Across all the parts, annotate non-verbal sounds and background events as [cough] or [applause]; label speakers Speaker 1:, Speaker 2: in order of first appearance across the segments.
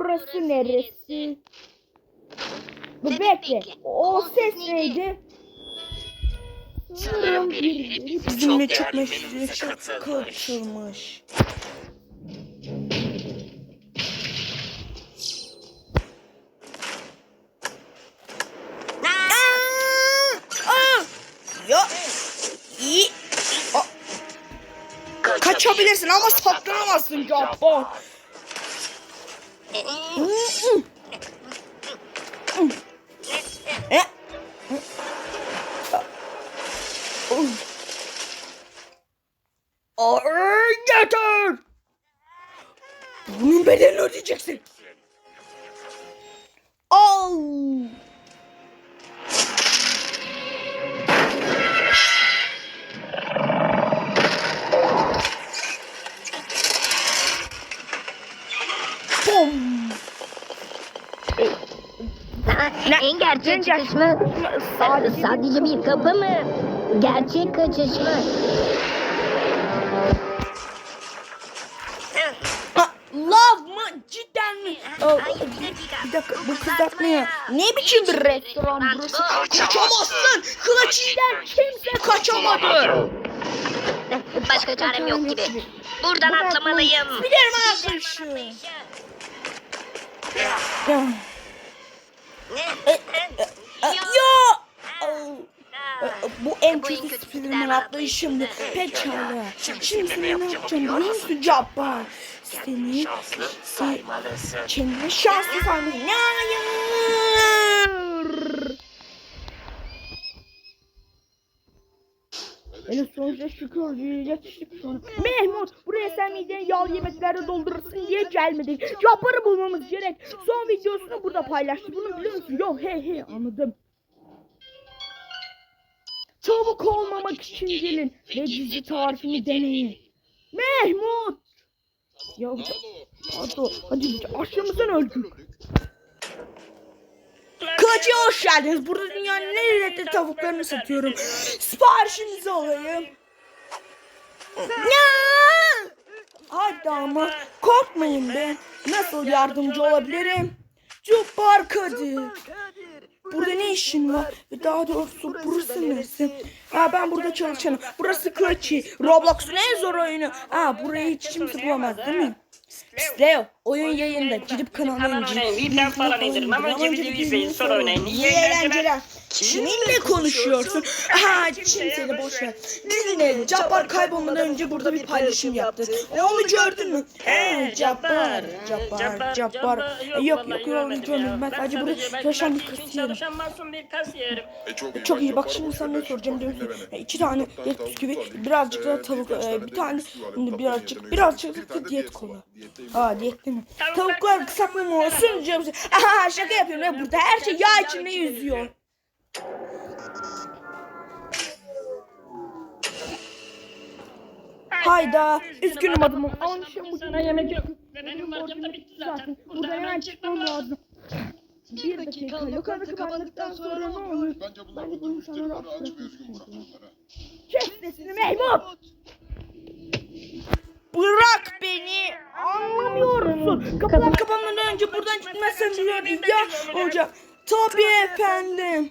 Speaker 1: burası neresi? Bu bekle. O ses neydi?
Speaker 2: Sanırım biri
Speaker 3: Bizimle
Speaker 2: çok
Speaker 3: çok. Aa! Ya iyi. Aa, Kaçabilirsin ama saklanamazsın Japon. E?
Speaker 4: En gerçek çıkış mı?
Speaker 1: Sadece,
Speaker 4: Sadece bir kapı mı? Gerçek kaçış mı?
Speaker 3: Love mı? Cidden mi?
Speaker 4: Hayır, bir dakika.
Speaker 3: bir dakika bu kızartmaya. Ne biçim bir restoran burası? Kaçamazsın. Kılıçiden kimse kaçamadı.
Speaker 4: Başka çarem yok gibi. Buradan atlamalıyım.
Speaker 3: Spiderman atlayışı. Ya. Ya. Aa, Bu en
Speaker 4: Bu en
Speaker 3: kötü Spiderman atlayışımdı.
Speaker 4: atlayışı.
Speaker 3: Pekala. Şimdi
Speaker 2: seni
Speaker 3: ne
Speaker 2: ne
Speaker 3: yapacağım biliyor musun Cabbar? Seni kendine şanslı saymalısın. Hayır.
Speaker 1: En sonuçta şükür yetiştik sonra. Mehmut buraya sen mideni yağlı yemeklerle doldurursun diye gelmedik. Cabbarı bulmamız gerek. Son videosunu burada paylaştı. Bunu biliyor musun? Yok he he anladım. Çabuk olmamak için gelin ve gizli tarifini deneyin. Mehmut! Ya hadi, hadi aşağımızdan öldük.
Speaker 3: Kılıç'a hoş geldiniz. Burada dünyanın en lezzetli tavuklarını satıyorum. Siparişinizi alayım. Ya! Hadi ama korkmayın be. Nasıl yardımcı olabilirim? Cubbar Kadir. Burada ne işin var? Ve Daha doğrusu burası neresi? Ha ben burada çalışanım. Burası Clutchy. Roblox'un en zor oyunu. Ha burayı hiç kimse bulamaz değil mi? Leo oyun yayında. Gidip kanalına indir.
Speaker 5: VPN falan indirin. Ama önce videoyu izleyin. Sonra oynayın. İyi
Speaker 3: eğlenceler. Kiminle konuşuyorsun? Ha kimseyle boş ver. Dinle Cabbar kaybolmadan önce burada bir paylaşım yaptı. E, Onu gördün mü? He Cabbar. Cabbar. Cabbar. E, Yok yok yok onu görmedim. Ben sadece burada çalışan bir kasiyerim.
Speaker 5: Kasiyerim.
Speaker 3: Çok iyi bak şimdi sana ne soracağım biliyor musun? E, İki tane diyet bisküvi, birazcık da tavuk, e, bir tane birazcık, birazcık da diyet kola. Aa diyet değil mi? Tavuklar kısaltma mı olsun diyorum. Aha şaka yapıyorum ya burada her şey yağ içinde yüzüyor. Hayda, üzgünüm adamım.
Speaker 1: Anlaşılmış.
Speaker 5: Sana yemek yok. Benim borcum da bitti zaten. Burada hemen çıkmam lazım.
Speaker 1: Bir dakika. Lokanta kapandıktan sonra ne olur?
Speaker 6: Bence bunlar
Speaker 1: Ben de
Speaker 6: burada
Speaker 1: bunu sana
Speaker 6: müşterileri
Speaker 1: rahatsız
Speaker 6: aç ve üzgün bırakmalara.
Speaker 1: Kes sesini Mehmut!
Speaker 3: Bırak beni. Anlamıyorsun. Kapılar kapanmadan önce buradan gitmezsen diyorum ya olacak. Tabii efendim.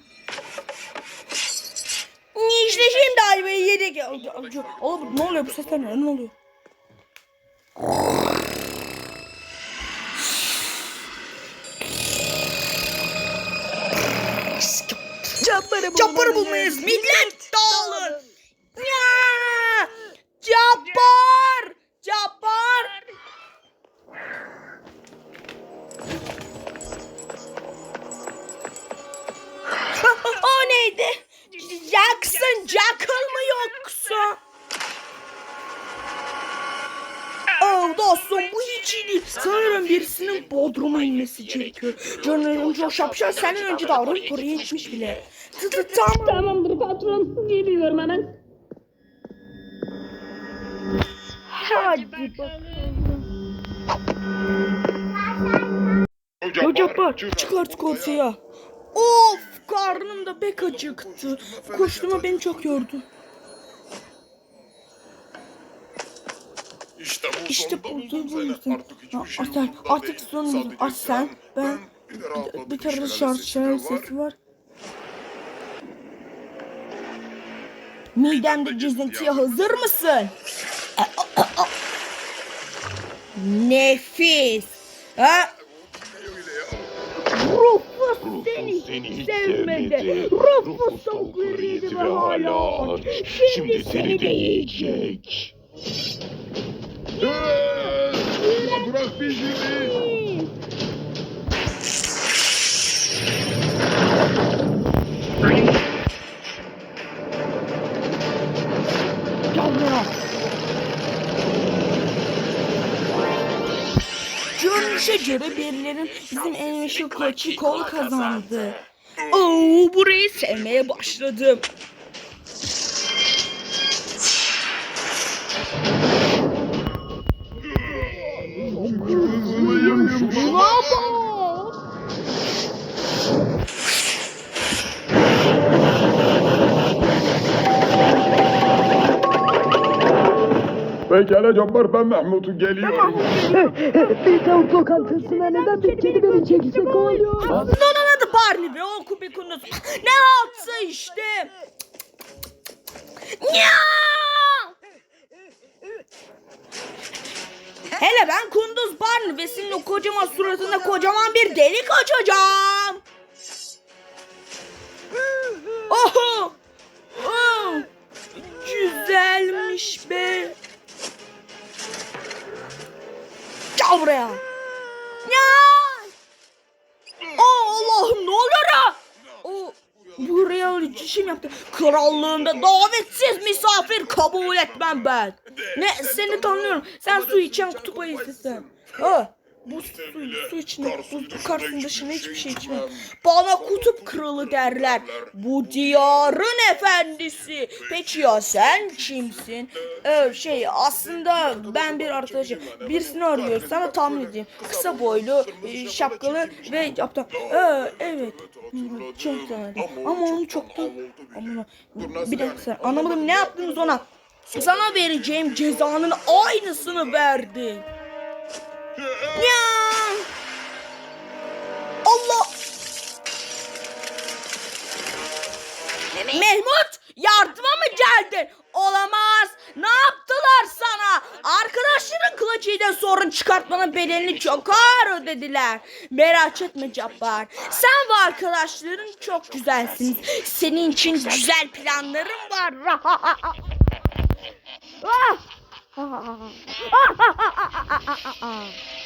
Speaker 3: İşte şimdi ayvayı yedik. Oğlum ne oluyor bu sesler ne? Ne oluyor? Cabbarı bulmayız. Millet dağılın. Dostum bu hiç iyi değil. Sanırım birisinin Bodrum'a inmesi gerekiyor. Canım Joe Şapşal senden önce davranıp oraya gitmiş bile. Tamam.
Speaker 5: Tamamdır patron. Geliyorum hemen.
Speaker 1: Hadi bakalım.
Speaker 3: Hocam çık artık ortaya. Of karnım da pek acıktı. Koşturma beni çok yordu.
Speaker 6: İşte bu
Speaker 3: işte
Speaker 6: sonunda buldum seni.
Speaker 3: Buldum.
Speaker 6: Artık hiçbir ya,
Speaker 3: şey
Speaker 6: sonunda
Speaker 3: aç sen. Ben,
Speaker 6: bir,
Speaker 3: bir tarafta şarkı
Speaker 6: sesi var.
Speaker 3: Midemde gezintiye hazır mısın? Nefis. Ha?
Speaker 1: Rufus seni, seni hiç sevmedi. Rufus soğuk ve hala aç. Şimdi, Şimdi seni de yiyecek. Buraya.
Speaker 3: Görünüşe göre birilerin bizim en meşhur koçu kol kazandı. Oo, burayı sevmeye başladım.
Speaker 6: Pekala Cabbar ben Mahmut'u geliyorum.
Speaker 1: Bir tavuk lokantasına neden bir kedi beni çekecek oluyor?
Speaker 3: Bunun adı Barney ve o kubikunuz. Ne haltsa işte. Ya! Hele ben kunduz Barney ve senin o kocaman suratında kocaman bir delik açacağım. Oho! Oh! Güzelmiş be. Gel buraya. Ya! Aa, Allah'ım ne oluyor ha? O buraya çişim yaptı. Krallığımda davetsiz misafir kabul etmem ben. Ne seni tanıyorum. Sen su içen kutup ayısısın. Ha, bu su, su içine, bu kartın dışında hiçbir şey içmem. Bana kutup kralı derler. Bu diyarın efendisi. Peki ya sen kimsin? Ee, şey aslında ben bir arkadaşım. Birisini arıyor. Sana tahmin edeyim. Kısa boylu, e, şapkalı ve yaptı. Ee, evet. Çok güzel. Ama onu çok da... Ama bir dakika anlamadım ne yaptınız ona? Sana vereceğim cezanın aynısını verdi. Ya! Allah! Mehmut yardıma mı geldin? Olamaz. Ne yaptılar sana? Arkadaşların kılıcıyla sorun çıkartmanın bedelini çok ağır ödediler. Merak etme Cabbar. Sen ve arkadaşların çok güzelsiniz. Senin için güzel planlarım var. [laughs]
Speaker 1: Ah! Ah! Ah! Ah! Ah! Ah! Ah! Ah! Ah!